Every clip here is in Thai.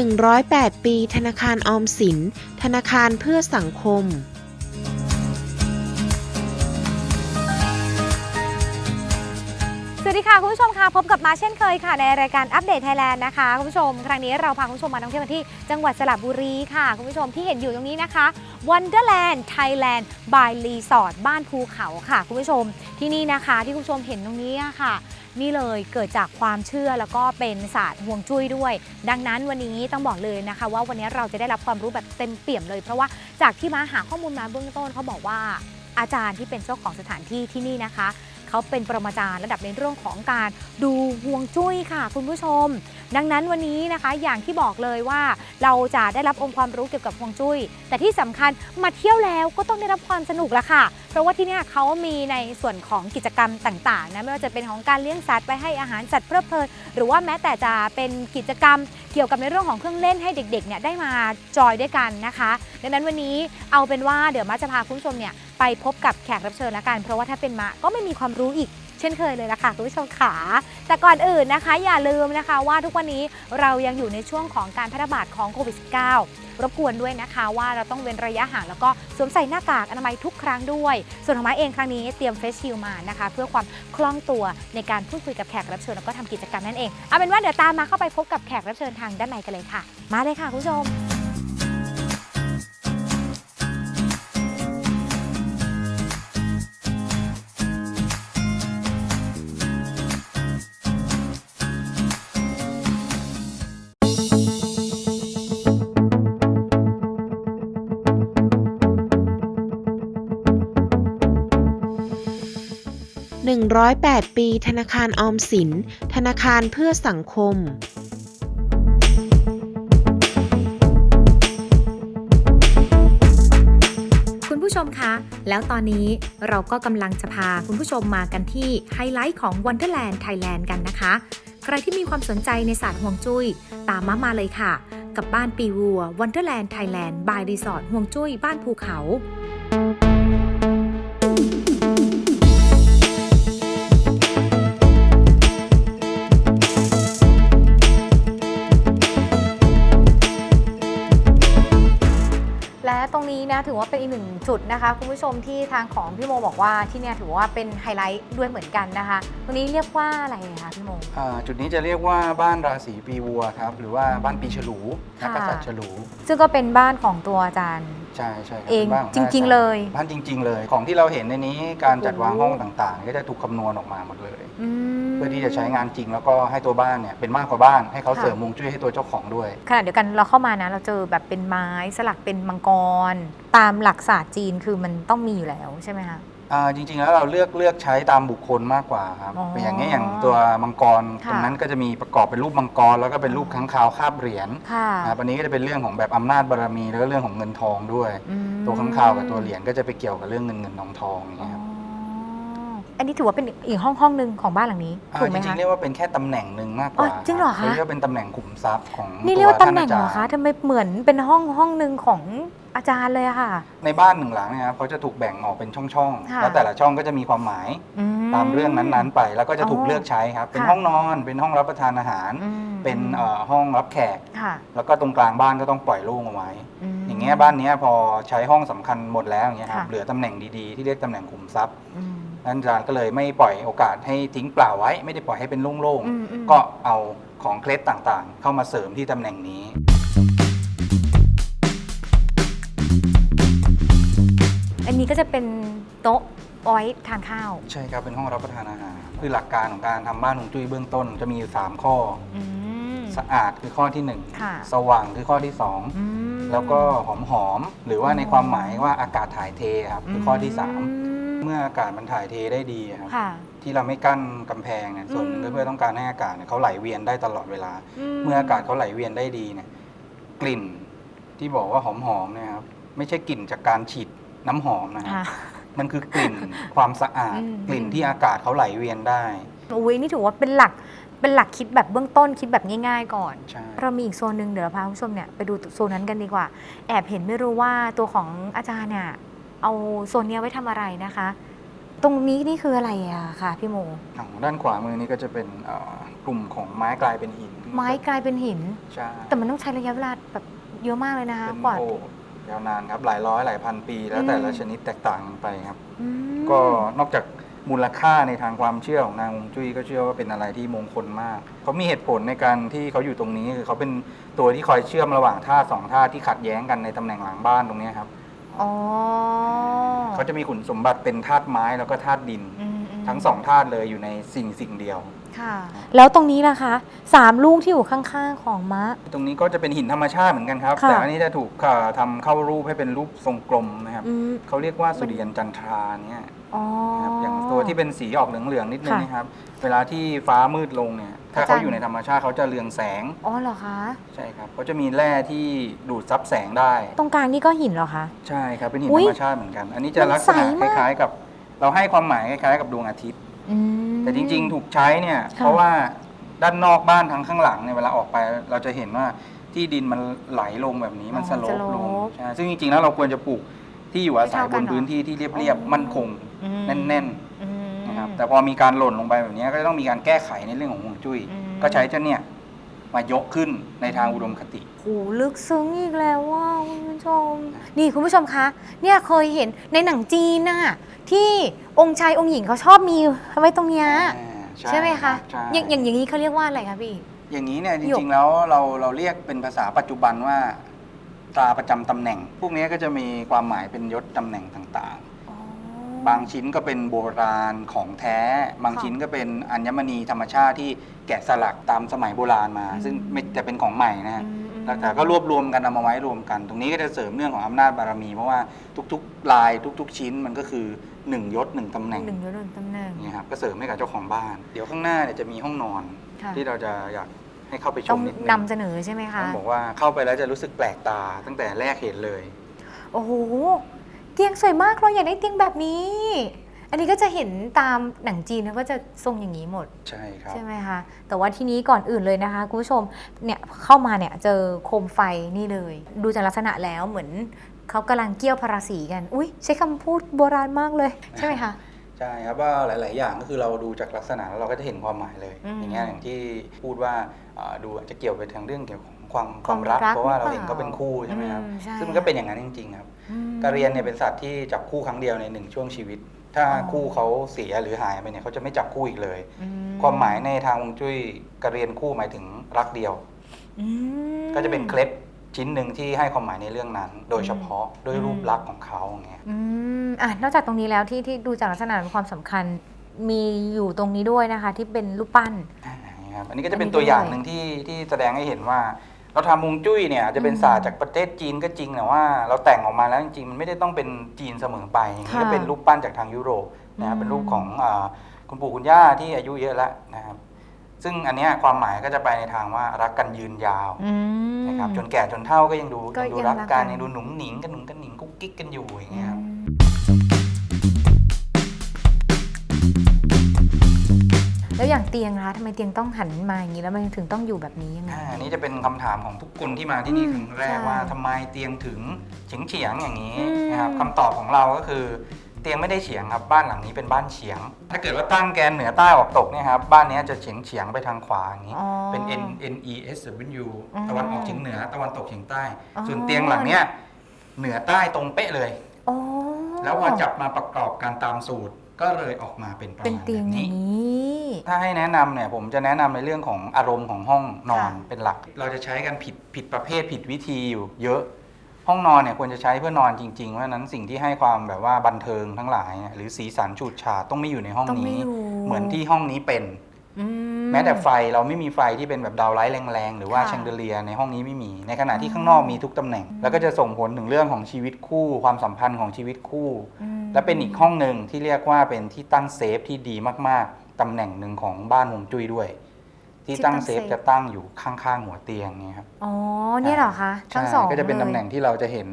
108 ปี ธนาคารออมสิน ธนาคารเพื่อสังคมสวัสดีค่ะ คุณผู้ชมค่ะ พบกับมาเช่นเคยค่ะ ในรายการอัปเดตไทยแลนด์นะคะ คุณผู้ชม ครั้งนี้เราพาคุณผู้ชมมาท่องเที่ยวกันที่จังหวัดสระบุรีค่ะ คุณผู้ชมที่เห็นอยู่ตรงนี้นะคะ Wonderland Thailand by Resort บ้านภูเขาค่ะ คุณผู้ชมที่นี่นะคะ ที่คุณผู้ชมเห็นตรงนี้ค่ะ นี่เลยเกิดจากความเชื่อแล้วก็เป็นศาสตร์ห่วงจุ้ยด้วย ดังนั้นวันนี้ต้องบอกเลยนะคะ ว่าวันนี้เราจะได้รับความรู้แบบเต็มเปี่ยมเลย เพราะว่าจากที่มาหาข้อมูลมาเบื้องต้นเขาบอกว่าอาจารย์ที่เป็นเจ้าของสถานที่ที่นี่นะคะ เขาเป็นปรมาจารย์ระดับในเรื่องของการดูห่วงจุ้ยค่ะ คุณผู้ชม ดังนั้นวันนี้นะคะอย่างที่บอกเลยว่าเราจะได้รับองค์ความรู้เกี่ยวกับห่วงจุ้ย แต่ที่สำคัญมาเที่ยวแล้วก็ต้องได้รับความสนุกละค่ะ เพราะว่าที่นี่เขามีในส่วนของกิจกรรมต่างๆนะไม่ว่าจะเป็นของการเลี้ยงสัตว์ไปให้อาหารสัตว์เพลิดเพลินหรือว่าแม้แต่จะเป็นกิจกรรมเกี่ยวกับในเรื่องของเครื่องเล่นให้เด็กๆเนี่ยได้มาจอยด้วยกันนะคะ ดังนั้นวันนี้เอาเป็นว่าเดี๋ยวมาจะพาคุณผู้ชมเนี่ย ไปพบกับแขกรับเชิญละกัน เพราะว่าถ้าเป็นมาก็ไม่มีความรู้อีกเช่นเคยเลยละค่ะคุณผู้ชมขาแต่ก่อนอื่นนะคะ อย่าลืมนะคะว่าทุกวันนี้เรายังอยู่ในช่วงของการแพร่ระบาดของโควิด -19 รบกวนด้วยนะคะ ว่าเราต้องเว้นระยะห่างแล้วก็สวมใส่หน้ากากอนามัยทุกครั้งด้วย ส่วนของม้เองครั้งนี้เตรียมเฟสชิลมานะคะ เพื่อความคล่องตัวในการพูดคุยกับแขกรับเชิญแล้วก็ทำกิจกรรมนั่นเองเอาเป็นว่าเดี๋ยวตามมาเข้าไปพบกับแขกรับเชิญทางด้านในกันเลยค่ะ มาเลยค่ะคุณผู้ชม 108 ปีธนาคารออมสิน ธนาคารเพื่อสังคมคุณผู้ชมคะ แล้วตอนนี้เราก็กำลังจะพาคุณผู้ชมมากันที่ไฮไลท์ของ Wonderland Thailand กันนะคะ ใครที่มีความสนใจในศาสตร์ห่วงจุ้ย ตามมามาเลยค่ะ กับบ้านปีวัว Wonderland Thailand by Resort ห่วงจุ้ยบ้านภูเขา ถือว่าเป็นอีกหนึ่งจุดนะคะ คุณผู้ชมที่ทางของพี่โมบอกว่าที่เนี่ยถือว่าเป็นไฮไลท์ด้วยเหมือนกันนะคะตรงนี้เรียกว่าอะไรคะพี่โม อ่าจุดนี้จะเรียกว่าบ้านราศีปีวัวครับหรือว่าบ้านปีฉลูนักค่ะกษัตริย์ฉลูซึ่งก็เป็นบ้านของตัวอาจารย์ ใช่ใช่คบเองป็นบ้านขจริงๆเลย บ้านจริง ๆ เลย ของที่เราเห็นในนี้การจัดวางโอ้ห้องต่างๆ ก็จะถูกคำนวณออกมาหมดเลย อืมเพื่อที่จะใช้งานจริง แล้วก็ให้ตัวบ้านเนี่ยเป็นมากกว่าบ้านให้เขาค่ะ เสริมมงจุ้ยให้ตัวเจ้าของด้วย ขณะเดียวกันเราเข้ามานะ เราเจอแบบเป็นไม้สลักเป็นมังกร ตามหลักศาสตร์จีนคือมันต้องมีอยู่แล้วใช่ไหมคะ อ่าจริง ๆ แล้วเราเลือกเลือกใช้ตามบุคคลมากกว่าครับอ๋อเป็นอย่างนี้ยอย่างตัวมังกรค่ะ ตรงนั้นก็จะมีประกอบเป็นรูปมังกร แล้วก็เป็นรูปค้างคาวคาบเหรียญค่ะนะครับอันนี้ก็จะเป็นเรื่องของแบบอำนาจบารมีแล้วก็เรื่องของเงินทองด้วย อืมตัวค้างคาวกับตัวเหรียญก็จะไปเกี่ยวกับเรื่องเงินเงินทองทองอย่างอ๋อเงี้ยครับ อันนี้ถือว่าเป็นอีกห้องห้องหนึ่งของบ้านหลังนี้อ่าถูกไหมจริคะ งๆเรียกว่าเป็นแค่ตำแหน่งหนึ่งมากกอ๋ว่าอจริงเหรอคะ เรียกว่าเป็นตำแหน่งขุมทรัพย์ของนี่เรียกว่าตัตำแหน่งท่เหรอคะทำไมเหมือนเป็นห้องห้องหนึ่งของอาจารย์เลยอะค่ะ ในบ้านหนึ่งหลังเนี่ยครับเขาจะถูกแบ่งออกเป็นช่องค่ะ ๆ แล้วแต่ละช่องก็จะมีความหมายอื ตามเรื่องนั้นๆไป แล้วก็จะถูกอ๋อเลือกใช้ครับ เป็นค่ะ ห้องนอน เป็นห้องรับประทานอาหาร อืมเป็นเอ่อห้องรับแขก ค่ะแล้วก็ตรงกลางบ้านก็ต้องปล่อยโล่งเอาไว้ ม อย่างเงี้ยบ้านเนี้ยพอใช้ห้องสำคัญหมดแล้วอย่างเงี้ยครับค่ะ เหลือตำแหน่งดีๆที่เรียกตำแหน่งขุมทรัพย์ อืม นั้นอาจารย์ก็เลยไม่ปล่อยโอกาสให้ทิ้งเปล่าไว้ ไม่ได้ปล่อยให้เป็นโล่งอืมอืม ๆ ก็เอาของเคล็ดต่างๆ เข้ามาเสริมที่ตำแหน่งนี้ อันนี้ก็จะเป็นโต๊ะเอาไว้ทานข้าว ใช่ครับเป็นห้องรับประทานอาหารคือหลักการของการทำบ้านฮวงจุ้ยเบื้องต้นจะมีอยู่3ข้อ อืม สะอาดคือข้อที่ค่ะ1สว่างคือข้อที่อืม2แล้วก็หอมหอมๆหรือว่าในความหมายว่าอากาศถ่ายเทครับคือข้อที่3 เมื่ออากาศมันถ่ายเทได้ดีครับ ค่ะ ที่เราไม่กั้นกำแพงเนี่ยส่วนหนึ่งอืมก็เพื่อต้องการให้อากาศเนี่ยเขาไหลเวียนได้ตลอดเวลา เมื่ออากาศเขาไหลเวียนได้ดีเนี่ยกลิ่นที่บอกว่าหอมๆเนี่ยครับไม่ใช่กลิ่นจากการฉีดน้ำหอมนะครับ ค่ะ มันคือกลิ่น ความสะอาด อืม กลิ่นที่อากาศเขาไหลเวียนได้อุ้ยนี่ถือว่าเป็นหลักเป็นหลักคิดแบบเบื้องต้นคิดแบบง่าย ๆ ก่อน ใช่เรามีอีกโซนหนึ่งเดี๋ยวเราพาคุณผู้ชมเนี่ยไปดูโซนนั้นกันดีกว่า แอบเห็นไม่รู้ว่าตัวของอาจารย์เนี่ย เอาโซนเนี้ยไว้ทำอะไรนะคะ ตรงนี้นี่คืออะไรอะค่ะพี่โมอ๋อด้านขวามือนี้ก็จะเป็นเอ่อกลุ่มของไม้กลายเป็นหินไม้กลายเป็นหิน ใช่แต่มันต้องใช้ระยะเวลาแบบเยอะมากเลยนะคะเป็นกว่า โอ้ยาวนานครับหลายร้อยหลายพันปี แล้วอืมแต่ละชนิดแตกต่างกันไปครับ อืมก็นอกจากมูลค่าในทางความเชื่อของนางฮวงจุ้ยก็เชื่อว่าเป็นอะไรที่มงคลมากเขามีเหตุผลในการที่เขาอยู่ตรงนี้คือเขาเป็นตัวที่คอยเชื่อมระหว่างธาตุสองธาตุที่ขัดแย้งกันในตำแหน่งหลังบ้านตรงเนี้ยครับ อ๋อเขาจะมีขุนสมบัติเป็นธาตุไม้แล้วก็ธาตุดิน อืมอืมทั้งสองธาตุเลยอยู่ในสิ่งสิ่งเดียว ค่ะ แล้วตรงนี้ล่ะคะสามลูกที่อยู่ข้างๆของมะ ตรงนี้ก็จะเป็นหินธรรมชาติเหมือนกันครับ ค่ะ แต่อันนี้จะถูกเอ่อทำเข้ารูปให้เป็นรูปทรงกลมนะครับอืมเขาเรียกว่าสุริยันจันทราเนี่ยอ๋อ นะครับอย่างตัวที่เป็นสีออกเหลืองๆนิดนึงค่ะ นะครับ เวลาที่ฟ้ามืดลงเนี่ย ถ้าอาจารย์เขาอยู่ในธรรมชาติเขาจะเรืองแสง อ๋อเหรอคะ ใช่ครับเขาจะมีแร่ที่ดูดซับแสงได้ ตรงกลางนี่ก็หินเหรอคะ ใช่ครับเป็นหินอุ๊ธยรรมชาติเหมือนกัน อันนี้จะลักษณะมันใสคมากล้ายๆกับ เราให้ความหมายคล้ายๆกับดวงอาทิตย์อืมแต่จริง ๆ ถูกใช้เนี่ยค่ะเพราะว่าด้านนอกบ้านทั้งข้างหลังเนี่ยเวลาออกไปเราจะเห็นว่าที่ดินมันไหลลงแบบนี้มันสโลปลงใช่ซึ่งจริงๆแล้วเราควรจะปลูกที่อยู่อาศัยบนพื้นที่ที่เรียบๆมั่นคงอืมแน่นอืมๆนะ ครับ แต่พอมีการหล่นลงไปแบบนี้ก็จะต้องมีการแก้ไขในเรื่องของฮวงจุ้ย อืม ก็ใช้เจ้าเนี่ยมายกขึ้นในทางอุดมคติโหลึกซึ้งอีกแล้วว่าคุณผู้ชม นี่คุณผู้ชมคะ เนี่ยเคยเห็นในหนังจีนน่ะที่องค์ชายองค์หญิงเขาชอบมีไว้ตรงเนี้ยอ่าใช่ไหมคะ ใช่อย่างอย่างอย่างนี้เขาเรียกว่าอะไรคะพี่ อย่างนี้เนี่ยจหยก ริงๆแล้วเราเราเรียกเป็นภาษาปัจจุบันว่าตราประจำตำแหน่ง พวกนี้ก็จะมีความหมายเป็นยศตำแหน่งต่างๆ บางชิ้นก็เป็นโบราณของแท้ บางค่ะชิ้นก็เป็นอัญมณีธรรมชาติที่แกะสลักตามสมัยโบราณมาอืมซึ่งไม่จะเป็นของใหม่นะฮะอืมอืมแล้วแต่ก็รวบรวมกันเอามาไว้รวมกัน ตรงนี้ก็จะเสริมเรื่องของอำนาจบารมี เพราะว่าทุกๆ ลายทุก ๆ ชิ้นมันก็คือหนึ่งยศหนึ่งตำแหน่งหนึ่งยศหนึ่งตำแหน่งนี่ครับก็เสริมให้กับเจ้าของบ้าน เดี๋ยวข้างหน้าเนี่ยจะมีห้องนอน ค่ะที่เราจะอยากให้เข้าไปชต้อมงนิดนึงนำเสนอใช่ไหมคะ ต้องบอกว่าเข้าไปแล้วจะรู้สึกแปลกตาตั้งแต่แรกเห็นเลย โอ้โหเตียงสวยมากเราอยากได้เตียงแบบนี้ อันนี้ก็จะเห็นตามหนังจีนเขาก็จะทรงอย่างนี้หมด ใช่ครับ ใช่ไหมคะ แต่ว่าที่นี้ก่อนอื่นเลยนะคะคุณผู้ชม เนี่ยเข้ามาเนี่ยเจอโคมไฟนี่เลย ดูจากลักษณะแล้วเหมือนเขากำลังเกี่ยวพาราสีกัน อุ้ยใช้คำพูดโบราณมากเลย ใช่ไหมคะ ใช่ครับว่าหลาย ๆ อย่างก็คือเราดูจากลักษณะแล้วเราก็จะเห็นความหมายเลยอืมอย่างเงี้ยอย่างที่พูดว่าเอ่อดูอาจจะเกี่ยวไปทางเรื่องเกี่ยวของ ความคความวามรักรัก เพราะว่าเราหรือเปล่าเห็นก็เป็นคู่ใช่ไหมครับอืมใช่ซึ่งมันก็เป็นอย่างนั้นจริง ๆ ครับอืมกระเรียนเนี่ยเป็นสัตว์ที่จับคู่ครั้งเดียวในหนึ่งช่วงชีวิต ถ้าอ๋อคู่เขาเสียหรือหายไปเนี่ยเขาจะไม่จับคู่อีกเลยอืความหมายในทางฮวงจุ้ยกระเรียนคู่หมายถึงรักเดียวอืมก็จะเป็นเคล็ดชิ้นหนึ่งที่ให้ความหมายในเรื่องนั้น โดยเฉพาะด้วยรูปลักษณ์ของเขาอย่างเงี้ยอืมอะนอกจากตรงนี้แล้วที่ที่ดูจากลักษณะมีความสำคัญมีอยู่ตรงนี้ด้วยนะคะ ที่เป็นรูปปั้นอ่าครับอันนี้ก็จะเป็นอันนี้ตัวอย่างด้วยหนึ่งที่ที่แสดงให้เห็นว่า เราทำฮวงจุ้ยเนี่ยอาจจะเป็นอืมศาสตร์จากประเทศจีนก็จริงแต่ว่า เราแต่งออกมาแล้วจริงๆมันไม่ได้ต้องเป็นจีนเสมอไปอย่างนี้ค่ะ ก็เป็นรูปปั้นจากทางยุโรปนะครับอืมเป็นรูปของอ่าคุณปู่คุณย่าที่อายุเยอะแล้วนะครับ ซึ่งอันเนี้ยความหมายก็จะไปในทางว่ารักกันยืนยาวอืม นะครับจนแก่จนเฒ่าก็ยังดูก็ยังดูยังรักรักกันกันยังดูหนุ่มหนิงกันหนุ่มกันหนิงกุ๊กกิ๊กกันอยู่อย่างเงี้ยครับ แล้วอย่างเตียงนะคะทำไมเตียงต้องหันมาอย่างนี้แล้วมันถึงต้องอยู่แบบนี้ยังไง อ่าอันนี้จะเป็นคำถามของทุกคนที่มาที่นี่อืคมรั้งแรกใช่ว่าทำไมเตียงถึงเฉียงเฉียงๆอย่างนี้อืม นะครับคำตอบของเราก็คือเตียงไม่ได้เฉียงครับบ้านหลังนี้เป็นบ้านเฉียง ถ้าเกิดว่าตั้งแกนเหนือใต้ออกตกเนี่ยครับบ้านเนี้ยจะเฉียงเฉียงๆไปทางขวาอย่างนี้ อ๋อ เป็น N N E S W อ๋อตะวันออกเฉียงเหนือ ตะวันตกเฉียงใต้ อ๋อ ส่วนเตียงหลังเนี้ยเหนือใต้ตรงเป๊ะเลย โอ้ แล้วพอจับมาประกอบการตามสูตร ก็เลยออกมาเป็นประเป็นมาณเตียงแบบอนี้ย่างนี้ ถ้าให้แนะนำเนี่ยผมจะแนะนำในเรื่องของอารมณ์ของห้องนอนค่ะ เป็นหลัก เราจะใช้กันผิดผิดประเภทผิดวิธีอยู่เยอะ ห้องนอนเนี่ยควรจะใช้เพื่อนอนจริงๆเพราะฉะนั้นสิ่งที่ให้ความแบบว่าบันเทิงทั้งหลายเนี่ยหรือสีสันฉูดฉาดต้องไม่อยู่ในห้องต้องไม่นี้ อยู่เหมือนที่ห้องนี้เป็น อื แม้แต่ไฟเราไม่มีไฟที่เป็นแบบดาวไลท์แรงๆ หรือว่าค่ะแชงเดเลียในห้องนี้ไม่มี ในขณะที่ข้างนอกมีทุกตำแหน่ง แล้วก็จะส่งผลถึงเรื่องของชีวิตคู่ ความสัมพันธ์ของชีวิตคู่ อืม และเป็นอีกห้องหนึ่งที่เรียกว่าเป็นที่ตั้งเซฟที่ดีมากๆตำแหน่งหนึ่งของบ้านฮวงจุ้ยด้วย ทีที่ที่ตั้งตั้งเซฟเซฟจะตั้งอยู่ข้างๆหัวเตียงเนี่ยครับอ๋อเนี่ยเหรอคะทั้งใช่สองก็จะเป็นลยตำแหน่งที่เราจะเห็น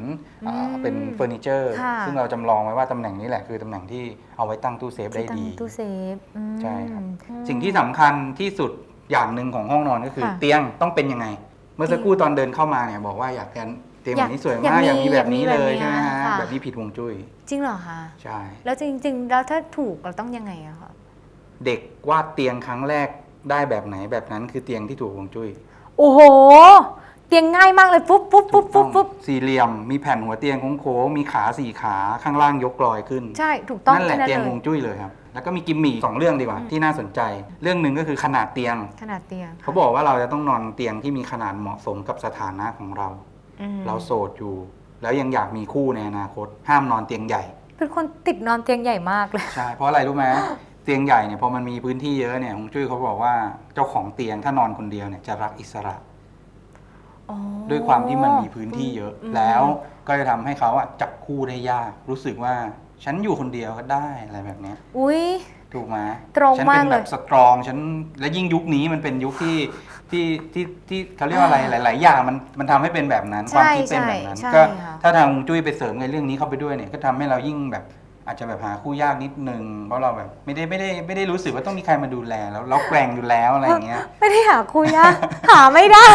อ่าอืมเป็นเฟอร์นิเจอร์ค่ะซึ่งเราจำลองไว้ว่าตำแหน่งนี้แหละคือตำแหน่งที่เอาไว้ตั้งตู้เซฟได้ที่ตั้งดีตู้เซฟอืมใช่ครับอืมสิ่งที่สำคัญที่สุดอย่างหนึ่งของห้องนอนก็คือค่ะเตียงต้องเป็นยังไง เมื่อสักครู่ตอนเดินเข้ามาเนี่ยบอกว่าอยากกันเตียงแบบนี้สวยมากอยากกอายมีมีแบบนี้อยากมีเลยแบบนี้ใช่ไหมฮะค่ะแบบนี้ผิดฮวงจุ้ยจริงเหรอคะใช่แล้วจริง ๆ แล้วถ้าถูกเราต้องยังไงอะคะเด็กวาดเตียงครั้งแรกได้แบบไหนแบบนั้นคือเตียงที่ถูกฮวงจุ้ยโอ้โห เตียงง่ายมากเลยปุ๊บปุ๊บปุ๊บปุ๊บปุ๊บสี่เหลี่ยมมีแผ่นหัวเตียงโค้งๆมีขาสี่ขาข้างล่างยกลอยขึ้น ใช่ถูกต้องนั่นแหละค่เตียงเลฮวงจุ้ยเลยครับแล้วก็มีกิมมี่สองเรื่องดีกว่าที่น่าสนใจ เรื่องหนึ่งก็คือขนาดเตียง ขนาดเตียง เขาบอกว่าเราจะต้องนอนเตียงที่มีขนาดเหมาะสมกับสถานะของเราอืม เราโสดอยู่ แล้วยังอยากมีคู่ในอนาคต ห้ามนอนเตียงใหญ่ เป็นคนติดนอนเตียงใหญ่มากเลย ใช่ เพราะอะไรรู้ไหมเตียงใหญ่เนี่ยพอมันมีพื้นที่เยอะเนี่ยฮวงจุ้ยเขาบอกว่าเจ้าของเตียงถ้านอนคนเดียวเนี่ยจะรักอิสระอ๋อด้วยความที่มันมีพื้นที่เยอะอืมแล้วก็จะทำให้เขาอะจับคู่ได้ยาก รู้สึกว่าฉันอยู่คนเดียวก็ได้อะไรแบบเนี้ยอุ้ยถูกไหมตรงฉันมาเป็กนเลแบยบสตรองฉันและยิ่งยุคนี้มันเป็นยุคที่ ที่ที่ที่เขาเรียกว่าอะไรหลาย ๆ อย่างมันมันทำให้เป็นแบบนั้นใช่ความคิดเป็นแบบนั้น ใช่ก็ค่ะ ถ้าทางฮวงจุ้ยไปเสริมในเรื่องนี้เข้าไปด้วยเนี่ยก็ทำให้เรายิ่งแบบอาจจะแบบหาคู่ยากนิดนึงเพราะเราแบบไม่ได้ไม่ได้ไม่ได้รู้สึกว่าต้องมีใครมาดูแลแล้วเราแกร่งอยู่แล้วอะไรอย่างเงี้ย ไม่ได้หาคุยยาก หาไม่ได้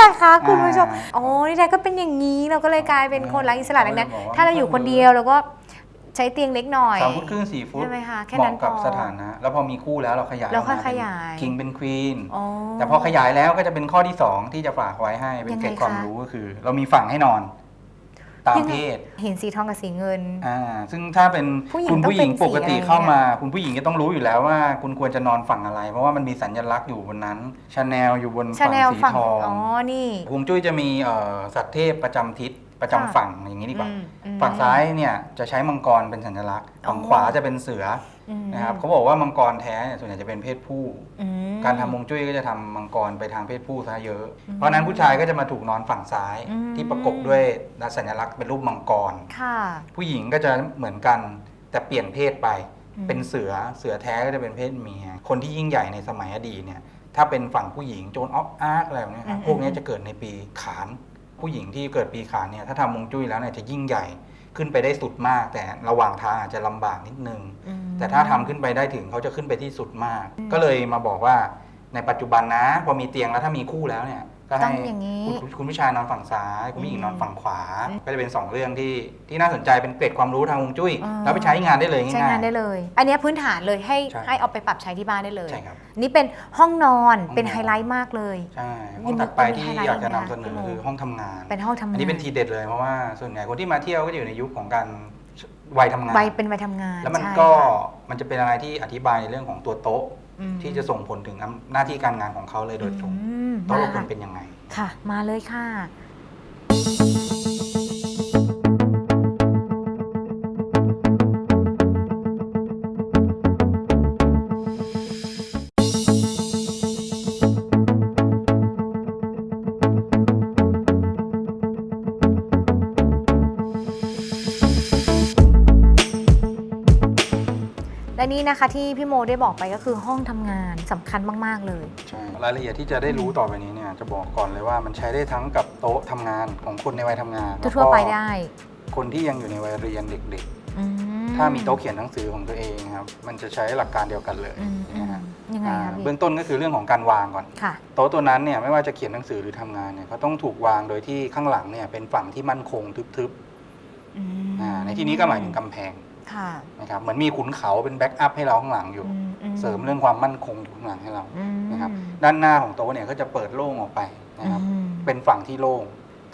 นะคะคุณผู้ชมอ่าโอ้นี่แท้ก็เป็นอย่างนี้เราก็เลยกลายเป็นคนรักอิสระดังนั้นเขาเลยบอกว่าถ้าเราอยู่คนเดียวเราก็ ใช้เตียงเล็กหน่อยสามฟุตครึ่งสี่ฟุตใช่ไหมคะแค่เหนั้มาะนกับพอสถานะ แล้วพอมีคู่แล้วเราขยายเราค่อยกมขยาย คิงเป็นควีน อ๋อ แต่พอขยายแล้วก็จะเป็นข้อที่ 2 ที่จะฝากไว้ให้เป็นยังไงเกร็ดความคะรู้ก็คือ เรามีฝั่งให้นอน ตามยังไงเพศเห็นสีทองกับสีเงิน อ่าซึ่งถ้าเป็นผู้หญิงคุณผู้หญิงต้องเป็นปกติสีอะไรเข้ามา คุณผู้หญิงก็ต้องรู้อยู่แล้วว่า คุณควรจะนอนฝั่งอะไร เพราะว่ามันมีสัญลักษณ์อยู่บนนั้นชาแนลอยู่บนชาฝั่งแนลสีฝั่งทองอ๋อนี่ฮวงจุ้ยจะมีเอ่อสัตว์เทพประจำทิศ ประจำค่ะฝั่งอย่างนี้ดีกว่า อืมอืม ฝั่งซ้ายเนี่ยจะใช้มังกรเป็นสัญลักษณ์ ฝั่งอ๋อขวาจะเป็นเสืออืมนะครับเขาบอกว่ามังกรแท้เนี่ยส่วนใหญ่จะเป็นเพศผู้ อืม การทำมงจุ้ยก็จะทำมังกรไปทางเพศผู้ซะเยอะอืมเพราะฉะนั้นผู้ชายก็จะมาถูกนอนฝั่งซ้ายอืม ที่ประกบด้วยสัญลักษณ์เป็นรูปมังกร ค่ะ ผู้หญิงก็จะเหมือนกันแต่เปลี่ยนเพศไป อืม เป็นเสือเสือแท้ก็จะเป็นเพศเมีย คนที่ยิ่งใหญ่ในสมัยอดีตเนี่ยถ้าเป็นฝั่งผู้หญิงโจนออฟอาร์คอะไรแบบเนี้ยครับพวกเนี้ยจะเกิดในปีขาน ผู้หญิงที่เกิดปีขานเนี่ยถ้าทำมงจุ้ยแล้วเนี่ยจะยิ่งใหญ่ขึ้นไปได้สุดมาก แต่ระหว่างทางอาจจะลำบากนิดนึง อืม แต่ถ้าทำขึ้นไปได้ถึงเขาจะขึ้นไปที่สุดมากก็เลยมาบอกว่าในปัจจุบันนะ พอมีเตียงแล้วถ้ามีคู่แล้วเนี่ย ก็ต้ให้องอย่างนี้คุณคุณผู้ชายนอนฝั่งซ้าย คุณผู้หญิงนอนฝั่งขวาอืมก็จะเป็นสองเรื่องที่ที่น่าสนใจเป็นเกร็ดความรู้ทางฮวงจุ้ยอ่า แล้วไปใช้งานได้เลยใช้ง่ายงานได้เลย อันเนี้ยพื้นฐานเลยให้ใช่ ให้เอาไปปรับใช้ที่บ้านได้เลย ใช่ครับ นี่เป็นห้องนอนห้องนอน เป็นไฮไลท์มากเลย ใช่มีห้องถัดไปที่มีไฮไลท์อยากจะนำไหมคะเสนอพี่โมคือห้องทำงาน เป็นห้องทำงานอันนี้เป็นทีเด็ดเลยเพราะว่าส่วนใหญ่คนที่มาเที่ยวก็จะอยู่ในยุคของการวัยทำงานใบเป็นใบทำงานแล้วมันใช่ก็ค่ะ มันจะเป็นอะไรที่อธิบายในเรื่องของตัวโต๊ะ อืมที่จะส่งผลถึงหน้าที่การงานของเขาเลยโดยตรงอืมโต๊ะเรามาควรเป็นยังไง ค่ะ มาเลยค่ะ นี่นะคะที่พี่โมได้บอกไปก็คือห้องทำงานสำคัญมาก ๆ เลย ใช่รายละเอียดที่จะได้รู้ต่อไปนี้เนี่ยจะบอกก่อนเลยว่ามันใช้ได้ทั้งกับโต๊ะทำงานของคนในวัยทำงานทั่วๆไปแล้ก็ได้คนที่ยังอยู่ในวัยเรียนเด็ก อืๆ ถ้ามีโต๊ะเขียนหนังสือของตัวเองครับมันจะใช้หลักการเดียวกันเลยอืมอืนะมฮะยังไงอ่าคะพี่เบื้องต้นก็คือเรื่องของการวางก่อน ค่ะ โต๊ะตัวนั้นเนี่ยไม่ว่าจะเขียนหนังสือหรือทำงานเนี่ยเขาต้องถูกวางโดยที่ข้างหลังเนี่ยเป็นฝั่งที่มั่นคงทึบอืมๆอ่าในที่นี้ก็หมายถึงกำแพง ค่ะนะครับเหมือนมีขุนเขาเป็นแบ็กอัพให้เราข้างหลังอยู่อือืเสริมเรื่องความมั่นคงอยู่ข้างหลังให้เรา อืมนะครับ ด้านหน้าของโต๊ะเนี่ยก็จะเปิดโล่งออกไปนะครับ อืมเป็นฝั่งที่โล่ง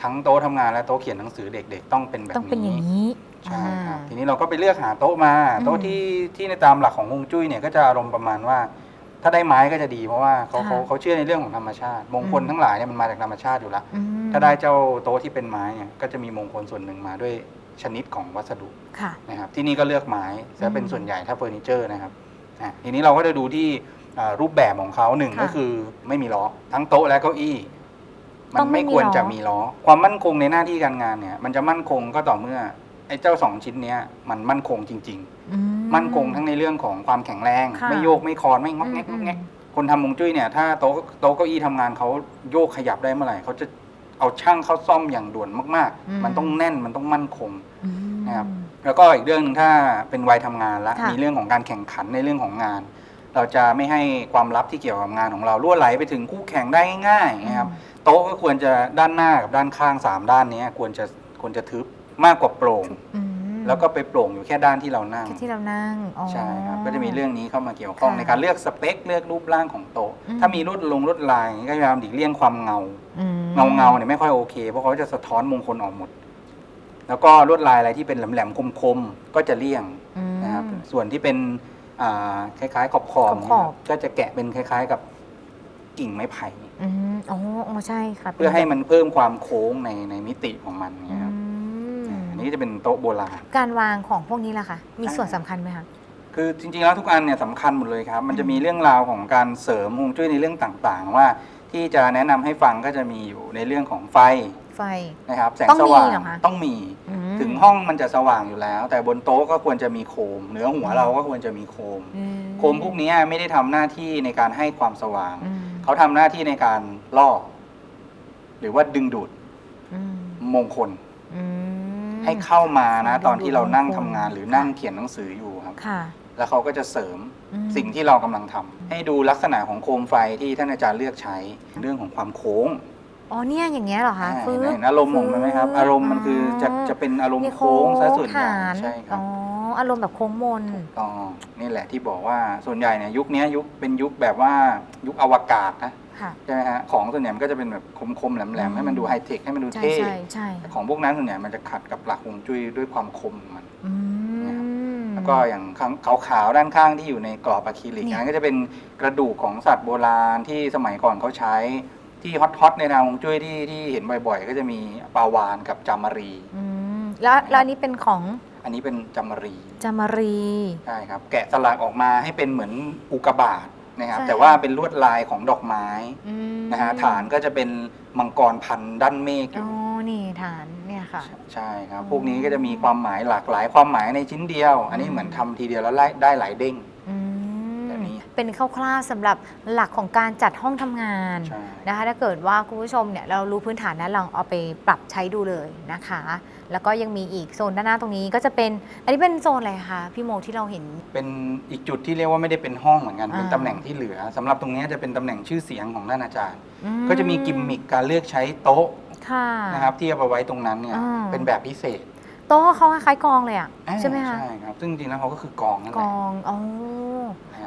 ทั้งโต๊ะทำงานและโต๊ะเขียนหนังสือเด็กๆ ต้องเป็นแบบต้องเป็นอย่างนี้นี้ใช่ครับอ่า ทีนี้เราก็ไปเลือกหาโต๊ะมาอืมโต๊ะที่ที่ในตามหลักของฮวงจุ้ยเนี่ยก็จะอารมณ์ประมาณว่า ถ้าได้ไม้ก็จะดีเพราะว่าเขาเขาเขาเชื่อในเรื่องของธรรมชาติ มงคลอืม ทั้งหลายเนี่ยมันมาจากธรรมชาติอยู่แล้ว อืมถ้าได้เจ้าโต๊ะที่เป็นไม้เนี่ยก็จะมีมงคลส่วนหนึ่งมาด้วย ชนิดของวัสดุค่ะ นะครับที่นี่ก็เลือกไม้จะเป็นอืมส่วนใหญ่ถ้าเฟอร์นิเจอร์นะครับอะทีนี้เราก็จะดูที่อ่ารูปแบบของเขาหนึ่งค่ะก็คือไม่มีล้อทั้งโต๊ะและเก้าอี้ มัต้อนงไม่ไม่มีควรล้อ จะมีล้อ ความมั่นคงในหน้าที่การงานเนี่ย มันจะมั่นคงก็ต่อเมื่อไอ้เจ้าสองชิ้นเนี้ยมันมั่นคงจริง อื ๆ มั่นคงทั้งในเรื่องของความแข็งแรง ค่ะ ไม่โยกไม่คลอนไม่งอกแงกอืงมอกแงกคคนทำฮวงจุ้ยเนี่ยถ้าโต๊ะโต๊ะเก้าอี้ทำงานเขาโยกขยับได้เมื่อไหร่เขาจะเอาช่างเข้าซ่อมอย่างด่วนมากอืม ๆ มันต้องแน่นมันต้องมั่นคงอืม นะครับแล้วก็อีกเรื่องหนึ่งถ้าเป็นวัยทำงานละค่ะ มีเรื่องของการแข่งขันในเรื่องของงาน เราจะไม่ให้ความลับที่เกี่ยวกับงานของเราล่วไหลไปถึงคู่แข่งได้ง่ายๆนะครับโต๊ะก็ควรจะด้านหน้ากับด้านข้างสามด้านเนี้ยควรจะควรจะทึบมากกว่าโปร่ง อืมแล้วก็ไปโปร่งอยู่แค่ด้านที่เรานั่งที่เรานั่งอ๋อ ใช่ครับ ก็จะมีเรื่องนี้เข้ามาเกี่ยวข้องค่ะในการเลือกสเปค เลือกรูปร่างของโต๊ะ อืม ถ้ามีลวดลงลวดลายอย่างนี้ก็พยายามหลีกเลี่ยงความเงา อืม เงาเงาๆเนี่ยไม่ค่อยโอเค เพราะเขาจะสะท้อนมงคลออกหมด แล้วก็ลวดลายอะไรที่เป็นแหลมๆคมๆก็จะเลี่ยงอืม นะครับส่วนที่เป็นอ่าคล้ายๆขอบขอบขอบๆก็จะแกะเป็นคล้าย ๆ กับกิ่งไม้ไผ่อืมอ๋ออ๋อใช่ค่ะเพื่อให้มันเพิ่มความโค้งในในมิติของมันอืเนี่ยครับมอันนี้จะเป็นโต๊ะโบราณ การวางของพวกนี้ล่ะคะมีใช่ส่วนสำคัญไหมคะ คือจริงๆแล้วทุกอันเนี่ยสำคัญหมดเลยครับ มันจะมีเรื่องราวของการเสริมฮวงจุ้ยในเรื่องต่างๆ ว่าที่จะแนะนำให้ฟังก็จะมีอยู่ในเรื่องของไฟ ไฟ นะครับแสงต้องสมีว่างเหรอคะ ต้องมี อืมถึงห้องมันจะสว่างอยู่แล้ว แต่บนโต๊ะก็ควรจะมีโคม เหนือหัวเราก็ควรจะมีโคม อืโคมพวกนี้ไม่ได้ทำหน้าที่ในการให้ความสว่าง อืมเขาทำหน้าที่ในการล่อ หรือว่าดึงดูดอืมมงคล อืม ให้เข้ามานะ ดึงดูดตอนที่เรานั่งมงคล ทำงาน หรือนั่งเขียนหนังสืออยู่ครับ ค่ะแล้วเขาก็จะเสริมอืมสิ่งที่เรากำลังทำให้ดูลักษณะของโคมไฟที่ท่านอาจารย์เลือกใช้ เรื่องของความโค้ง อ๋อเนี่ยอย่างเงี้ยเหรอคะอ่าฟื้เห็นไหมอารมณ์ของมันไหมครับ อารมณ์มันคือจะจะเป็นอารมณ์มีโค้งซะส่วนใหญ่ฐานใช่ครัอ๋บอ อารมณ์แบบโค้งมน ก็นี่แหละที่บอกว่าส่วนใหญ่เนี่ยยุคนี้ยุคเป็นยุคแบบว่ายุคอวกาศนะค่ะ ใช่ไหมฮะของส่วนใหญ่มันก็จะเป็นแบบคมๆแหลมอืๆมให้มันดูไฮเทคให้มันดูใช่เท่ใช่ใช่แต่ของพวกนั้นส่วนใหญ่มันจะขัดกับหลักฮวงจุ้ยด้วยความคมของมัน อืม แล้วก็อย่างข้างขาวๆด้านข้างที่อยู่ในกรอบอะคริลิกเนี่ย อันนั้นก็จะเป็นกระดูกของสัตว์โบราณที่สมัยก่อนเขาใช้ ที่ฮอตๆในทางฮวงจุ้ยที่ที่เห็นบ่อยๆ ก็จะมีปลาวานกับจามารี อืมแล้วแล้วอันนี้เป็นของอันนี้เป็นจามารีจามารี ใช่ครับ แกะสลักออกมาให้เป็นเหมือนอุกกาบาตนะครับ ใช่ แต่ว่าเป็นลวดลายของดอกไม้อืมนะฮะฐานก็จะเป็นมังกรพันธุ์ด้านเมฆออ๋อยู่นี่ฐานเนี่ยค่ะ ใช่ครับอ๋อพวกนี้ก็จะมีความหมายหลากหลายความหมายในชิ้นเดียว อันนี้อืมเหมือนทำทีเดียวแล้วไล่ได้หลายเด้งอืมแบบนี้ เป็นคร่าวๆสำหรับหลักของการจัดห้องทำงานใช่ นะคะ ถ้าเกิดว่าคุณผู้ชมเนี่ยเรารู้พื้นฐานนั้นลองเอาไปปรับใช้ดูเลยนะคะ แล้วก็ยังมีอีกโซนด้านหน้าตรงนี้ก็จะเป็น อันนี้เป็นโซนอะไรคะพี่โมที่เราเห็น เป็นอีกจุดที่เรียกว่าไม่ได้เป็นห้องเหมือนกันอ่าเป็นตำแหน่งที่เหลือสำหรับตรงนี้จะเป็นตำแหน่งชื่อเสียงของท่านอาจารย์ อืก็จะมีกิมมิคการเลือกใช้โต๊ะค่ะ นะครับที่เอาไปไว้ตรงนั้นเนี่ยอ่า เป็นแบบพิเศษโต๊ะเขาคล้ายๆกองเลยอะอ่าใช่ไหมคะใช่ครับ ซึ่งจริงๆแล้วเขาก็คือกองนั่นกแหละองอ๋อนะฮะ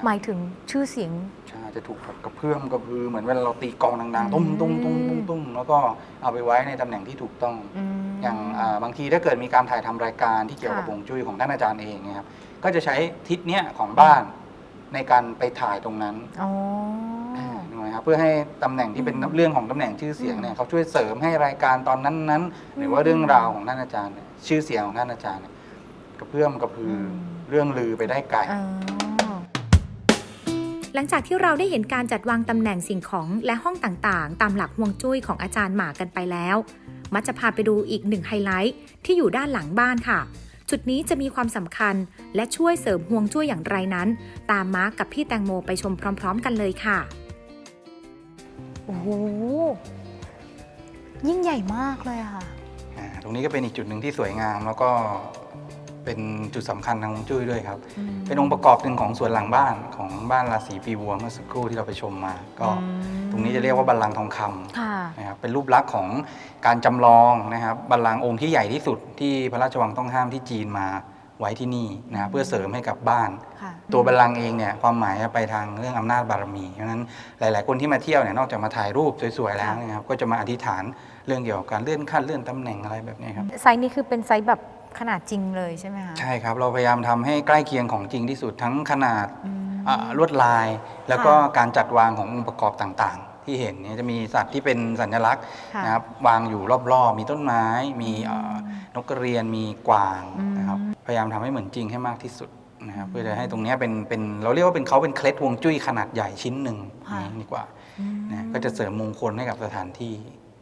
หมายถึงชื่อเสียง ใช่จะถูกแบบกระเพื่อมกระพือเหมือนเวลาเราตีกองดังอืมๆตุ้มตุ้มตุ้มตุ้มตุ้มแล้วก็เอาไปไว้ในตำแหน่งที่ถูกต้องอืมอย่างอ่าบางทีถ้าเกิดมีการถ่ายทำรายการที่เกี่ยวกับค่ะฮวงจุ้ยของท่านอาจารย์เองเนะครับก็จะใช้ทิศเนี้ยของบ้านในการไปถ่ายตรงนั้น อ๋อ ถูกไหมครับเพื่อให้ตำแหน่งที่เป็นอืมเรื่องของตำแหน่งชื่อเสียงเนี่ยอืมเขาช่วยเสริมให้รายการตอนนั้นๆ หรือว่าอืมเรื่องราวของท่านอาจารย์เนี่ยชื่อเสียงของท่านอาจารย์เนี่ยกระเพื่อมกระพืออม เรื่องลือไปได้ไกลอ๋อ หลังจากที่เราได้เห็นการจัดวางตำแหน่งสิ่งของและห้องต่างๆ ตามหลักฮวงจุ้ยของอาจารย์หมากันไปแล้ว มักจะพาไปดูอีกหนึ่งไฮไลท์ที่อยู่ด้านหลังบ้านค่ะ จุดนี้จะมีความสำคัญและช่วยเสริมฮวงจุ้ยอย่างไรนั้น ตามมาร์กกับพี่แตงโมไปชมพร้อม ๆ กันเลยค่ะ โอ้โห ยิ่งใหญ่มากเลยอะค่ะ อ่าตรงนี้ก็เป็นอีกจุดหนึ่งที่สวยงามแล้วก็ เป็นจุดสำคัญทางฮวงจุ้ยด้วยครับอืมเป็นองค์ประกอบหนึ่งของสวนหลังบ้านของบ้านราศีปีวัวเมื่อสักครู่ที่เราไปชมมา ก็อืม ตรงนี้จะเรียกว่าบัลลังก์ทองคำ ค่ะ นะครับเป็นรูปลักษณ์ของการจำลองนะครับบัลลังก์องค์ที่ใหญ่ที่สุดที่พระราชวังต้องห้ามที่จีนมาไว้ที่นี่นะครับเพื่อเสริมให้กับบ้าน ค่ะ ตัวบัลลังก์เองเนี่ยความหมายไปทางเรื่องอำนาจบารมีเพราะฉะนั้นหลาย ๆ คนที่มาเที่ยวเนี่ยนอกจากมาถ่ายรูปสวย ๆ แล้วนะครับก็จะมาอธิษฐานเรื่องเกี่ยวกับการเลื่อนขั้นเลื่อนตำแหน่งอะไรแบบนี้ครับ ไซส์นี้คือเป็นไซส์แบบ ขนาดจริงเลยใช่ไหมคะ ใช่ครับ เราพยายามทำให้ใกล้เคียงของจริงที่สุดทั้งขนาดอืมอ่าลวดลาย แล้วก็ค่ะการจัดวางขององค์ประกอบต่างๆ ที่เห็นเนี่ยจะมีสัตว์ที่เป็นสัญลักษณ์ค่ะนะครับวางอยู่รอบๆ มีต้นไม้ มีเอ่อนกกระเรียนมีกวางอืม นะครับพยายามทำให้เหมือนจริงให้มากที่สุดนะครับเพื่อจะให้ตรงเนี้ยเป็นเป็นเราเรียกว่าเป็นเขาเป็นเคล็ดฮวงจุ้ยขนาดใหญ่ชิ้นหนึ่งค่ะ อย่างนี้ดีกว่าอืมนะก็จะเสริมมงคลให้กับสถานที่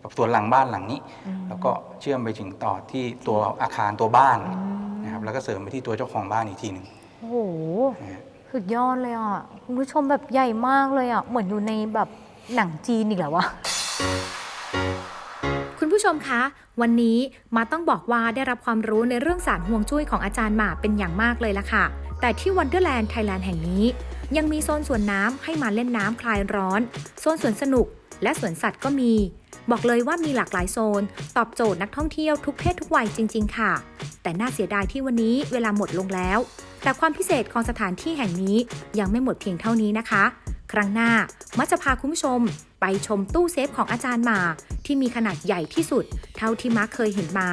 กับสวนหลังบ้านหลังนี้อืมแล้วก็เชื่อมไปถึงต่อที่ตัวอาคารตัวบ้านอืมนะครับแล้วก็เสริมไปที่ตัวเจ้าของบ้านอีกทีหนึ่งโอ้โหนะฮะสุดยอดเลยอะคุณผู้ชมแบบใหญ่มากเลยอะเหมือนอยู่ในแบบหนังจีนอีกแล้ววะคุณผู้ชมคะ วันนี้มาต้องบอกว่าได้รับความรู้ในเรื่องสารห่วงจุ้ยของอาจารย์หมาเป็นอย่างมากเลยละค่ะ แต่ที่ Wonderland Thailand แห่งนี้ ยังมีโซนสวนน้ำให้มาเล่นน้ำคลายร้อน โซนสวนสนุก และสวนสัตว์ก็มี บอกเลยว่ามีหลากหลายโซน ตอบโจทย์นักท่องเที่ยวทุกเพศทุกวัยจริง ๆ ค่ะ แต่น่าเสียดายที่วันนี้เวลาหมดลงแล้ว แต่ความพิเศษของสถานที่แห่งนี้ยังไม่หมดเพียงเท่านี้นะคะ ครั้งหน้ามัจะพาคุณผู้ชม ไปชมตู้เซฟของอาจารย์หมา ที่มีขนาดใหญ่ที่สุด เท่าที่มาร์คเคยเห็นมา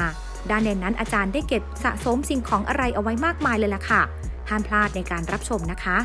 ด้านในนั้นอาจารย์ได้เก็บสะสมสิ่งของอะไรเอาไว้มากมายเลยล่ะค่ะห้ามพลาดในการรับชมนะคะ